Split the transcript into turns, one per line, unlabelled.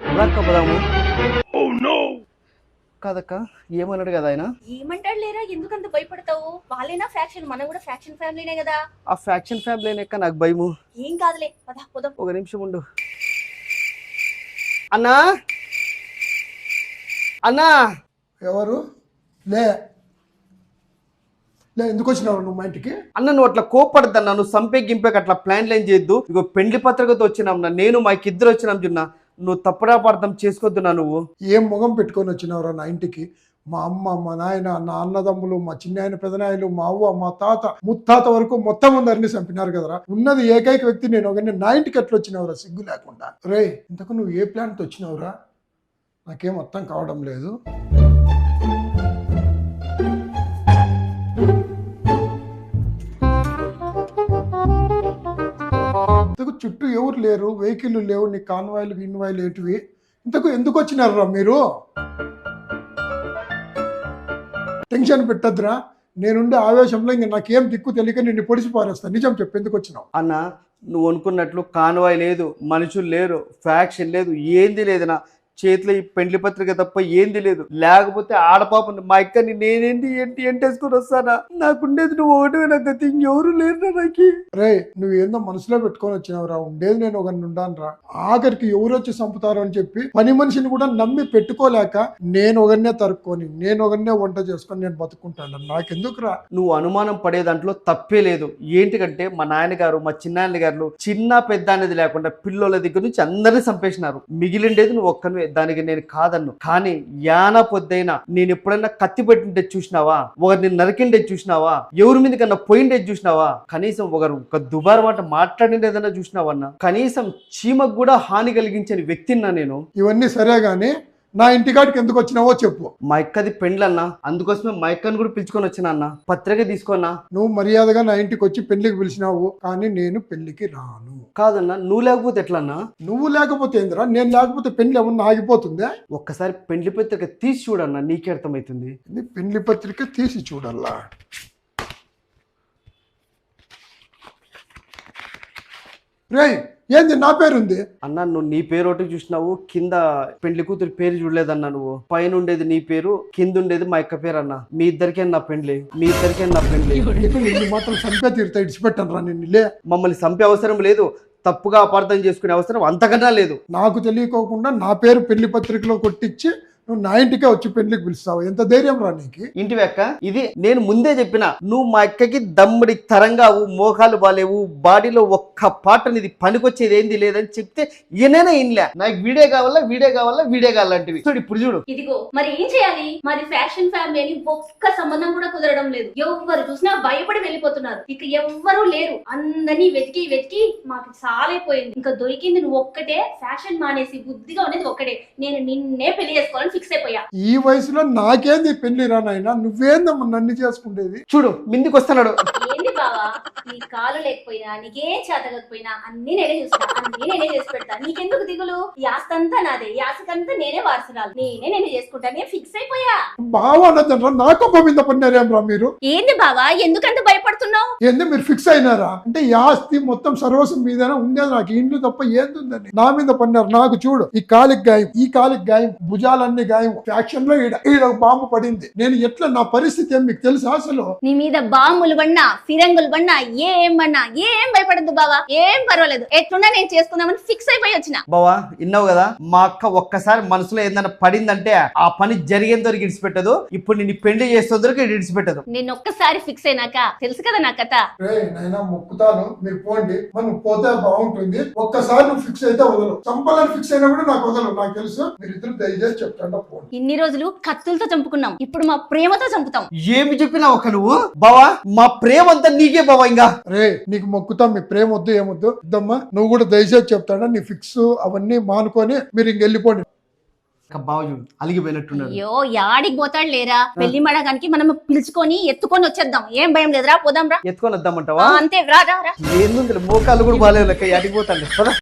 రాక్క పదాము. కాదక్క ఏమన్నాడు కదా ఆయన?
ఏమంటాడు లేరా? ఎందుకంత భయపడతావు? వాళ్ళేనా ఫ్యాక్షన్ మనం కూడా ఫ్యాక్షన్ ఫ్యామిలీనే కదా.
ఆ ఫ్యాక్షన్ ఫ్యామిలీ ఎక్క నాకు భయము.
ఏం కాదులే పద పోదాం.
ఒక నిమిషం ఉండు. అన్నా? అన్నా?
ఎవరు? లే. లే ఎందుకు వచ్చినావు నువ్వు మా ఇంటికి?
అన్న నువ్వు అట్లా కోపడద్దన్నా నువ్వు సంపే గింపేకి అట్లా ప్లాన్ లైన్ చేయొద్దు. ఇగో పెండ్లి పత్రికతో వచ్చినాం నేను మా ఇద్దరు వచ్చినాం చున్నా నువ్వు తప్పుడాపార్థం చేసుకోవద్దునా నువ్వు?
ఏం ముఖం పెట్టుకొని వచ్చినావురా నా ఇంటికి? మా అమ్మ మా నాయన నా అన్నదమ్ములు మా చిన్నాయన పెదనాయలు మా అవ్వ మా తాత ముత్తాత వరకు మొత్తం అందరినీ చంపినారు కదరా. ఉన్నది ఏకైక వ్యక్తి నేను ఒకరిని నా ఇంటికి ఎట్లా వచ్చినావురా? సిగ్గు లేకుండా. రే ఇంతకు నువ్వు ఏ ప్లాన్తో వచ్చినావురా? నాకేం అర్థం కావడం లేదు. ఇంతకు చుట్టూ ఎవరు లేరు? వెహికల్ లేవు నీ కాన్వాయిలు ఇన్వాయిలు ఏంటివి? ఇంతకు ఎందుకు వచ్చినారురా మీరు? టెన్షన్ పెట్టద్దురా. నేనుండే ఆవేశంలో ఇంక నాకేం దిక్కు తెలియక నిన్ను పొడిచి పారేస్తా. నిజం చెప్పు ఎందుకు వచ్చినావు?
అన్న నువ్వు అనుకున్నట్లు కాన్వాయ్ లేదు మనుషులు లేరు ఫ్యాక్షన్ లేదు ఏంది లేదన్నా. చేతిలో ఈ పెండ్లి పత్రిక తప్ప ఏంది లేదు. లేకపోతే ఆడపాప మా ఇక్కని నేనేంటి ఏంటి ఎంటేసుకొని వస్తానా? నాకుండేది నువ్వు ఒకటే నాకు గతి ఇంకెవరు లేరు నాకు.
రే నువ్వు ఏందో మనసులో పెట్టుకొని వచ్చినావురా? ఉండేది నేను ఒకరిని ఉండాను రా ఆఖరికి ఎవరు వచ్చి చంపుతారు అని చెప్పి పని మనిషిని కూడా నమ్మి పెట్టుకోలేక నేను ఒకరినే తరుక్కొని నేను ఒకరినే వంట చేసుకొని నేను బతుకుంటాను నాకెందుకు రా
నువ్వు అనుమానం పడే దాంట్లో తప్పే లేదు. ఏంటికంటే మా నాన్నగారు మా చిన్నాయన గారు చిన్న పెద్ద అనేది లేకుండా పిల్లల దగ్గర నుంచి అందరినీ చంపేసినారు. మిగిలిండేది నువ్వు ఒక్కనివే. దానికి నేను కాదన్ను. కానీ యాన పొద్దైనా నేను ఎప్పుడైనా కత్తి పెట్టింటే చూసినావా? ఒకరిని నరికిండే చూసినావా? ఎవరి మీద కన్నా పోయిండే చూసినావా? కనీసం ఒకరు ఒక దుబారు మాట మాట్లాడిండేదన్నా చూసినావన్నా కనీసం చీమకు కూడా హాని కలిగించని వ్యక్తిన్నా నేను.
ఇవన్నీ సరే కానీ నా ఇంటికాడికి ఎందుకు వచ్చినావో చెప్పు.
మా ఎక్కది పెండ్లన్నా అందుకోసమే మా ఎక్కని కూడా పిలుచుకొని వచ్చినా అన్న. పత్రిక తీసుకున్నా
నువ్వు మర్యాదగా నా ఇంటికి వచ్చి పెళ్ళికి పిలిచినావు కానీ నేను పెళ్ళికి రాను.
కాదన్నా నువ్వు లేకపోతే ఎట్లన్నా?
నువ్వు లేకపోతే ఏందిరా? నేను లేకపోతే పెళ్ళి ఏమన్నా ఆగిపోతుందా?
ఒక్కసారి పెండ్లి పత్రిక తీసి చూడన్నా నీకే అర్థమవుతుంది.
ఇది పెళ్ళి పత్రిక తీసి చూడల్లా? రేయ్ ఏంది నా పేరుంది?
అన్న నువ్వు నీ పేరు ఒకటి చూసినావు కింద పెండ్లి కూతురి పేరు చూడలేదన్నా నువ్వు. పైన ఉండేది నీ పేరు కింద ఉండేది మా యొక్క పేరు అన్న. మీ ఇద్దరికే నా పెండ్లి మీ ఇద్దరికే నా పెండ్లి.
మాత్రం సంపే తీరుతా ఇడిచిపెట్టాను రా నిన్ను లే.
మమ్మల్ని చంపే అవసరం లేదు తప్పుగా అపార్థం చేసుకునే అవసరం అంతకన్నా లేదు.
నాకు తెలియకోకుండా నా పేరు పెళ్ళి పత్రికలో కొట్టించి నువ్వు నా ఇంటికే వచ్చి పెళ్ళికి పిలుస్తావు. ఎంత ధైర్యం రా నీకు?
ఇంటి వెక్క ఇది నేను ముందే చెప్పిన నువ్వు మా అక్కకి దమ్ముడి తరంగావు మోకాలు బాలేవు బాడీలో ఒక్క పాట నీది పనికొచ్చేది ఏంది లేదని చెప్తే ఈయనైనా ఇన్లే నాకు వీడియో కావాలా వీడియో కావాలా వీడియో కావాలంటివి చూడు ఇప్పుడు చూడు.
ఇదిగో మరి ఏం చేయాలి? మాది ఫ్యాషన్ ఫ్యామిలీ అని ఒక్క సంబంధం కూడా కుదరడం లేదు. ఎవరు చూసినా భయపడి వెళ్ళిపోతున్నారు. ఇక ఎవ్వరూ లేరు. అందరినీ వెతికి వెతికి మాకు సాలైపోయింది. ఇంకా దొరికింది నువ్వు ఒక్కటే. ఫ్యాషన్ మానేసి బుద్ధిగా ఉండేది ఒక్కటే. నేను నిన్నే పెళ్ళి చేసుకోవాలని ఫిక్స్ అయిపోయా.
ఈ వయసులో నాకేంది పెళ్ళి రా నాయనా నువ్వేందమ్మా నన్ను చేసుకుండేది?
చూడు మిందికి వస్తున్నాడు
నీ కాలు లేకపోయినా నీకేం చేతకపోయినా అన్ని నేనే చూస్తా అన్ని నేనే చేసి పెడతా. నీకెందుకు దిగులు? అంతా నాదే ఈ ఆస్తికంతా నేనే వారసురాలు. నేనే నేను చేసుకుంటా నేను ఫిక్స్ అయిపోయా.
బావ నా మీద పడినారేం రా మీరు?
ఏంది బావా ఎందుకంత భయపడుతున్నావు?
ఏంది మీరు ఫిక్స్ అయినారా? అంటే ఈ ఆస్తి మొత్తం సర్వస్వం మీదనే ఉండేది నాకు ఇండ్లు తప్ప ఏందుందని. నా మీద పడినారు నాకు చూడు ఈ కాలికి గాయం ఈ కాలికి గాయం భుజాలన్నీ గాయం. ఫ్యాక్షన్లో ఈడ ఈడ బాంబు పడింది. నేను ఎట్లా నా పరిస్థితి మీకు తెలుసా అసలు?
నీ మీద బాంబులు పడినా ఫిరంగులు పడినా ఏం పడినా ఏం భయపడద్దు బావా ఏం పర్వాలేదు. ఎట్లున్నా నేను చేసుకుందామని ఫిక్స్ అయిపోయి వచ్చిన.
బావా విన్నావు కదా మా అక్క ఒక్కసారి మనసులో ఏందన్నా పడిందంటే ఆ పని జరిగేంత వరకు ఇడిచిపెట్టదు ఇప్పుడు నేను పెళ్ళి చేసే వరకు ఇడిచిపెట్టదు
నేను ఒక్కసారి ఫిక్స్ అయినాక తెలుసు కదా నా కథ?
నైనా మొక్కుతాను. మీరు పోండి. మనం పోతే బాగుంటుంది. ఒక్కసారి నువ్వు ఫిక్స్ అయితే వదలు చంపాలని ఫిక్స్ అయినా కూడా నాకు వదలు నాకు తెలుసు. మీరు ఇద్దరు దయచేసి చెప్తాండా పోండి.
ఇన్ని రోజులు కత్తులతో చంపుకున్నాం. ఇప్పుడు మా ప్రేమతో చంపుతాం.
ఏమి చెప్పినా ఒక నువ్వు? బావా మా ప్రేమ అంతా నీకే బావా ఇంకా?
రే నీకు మొక్కుతాం మీ ప్రేమ వద్దు ఏమొద్దు? ఇద్దమ్మా నువ్వు కూడా దయచేసి చెప్తాడా నీ ఫిక్స్ అవన్నీ మానుకొని మీరు ఇంక వెళ్ళిపోండి.
ఇంకా బావ చూడు అలిగిపోయినట్టున్నాడు.
అయ్యో యాడికి పోతాడు లేరా? పెళ్ళి మడగానికి మనం పిలుచుకొని ఎత్తుకొని వచ్చేద్దాం. ఏం భయం లేదురా? పోదాం రా
ఎత్తుకొని వద్దామంటావా?
అంతే రా
ఏంది మోకాలు కూడా బాగాలేదు లెక్క అడిగిపోతాను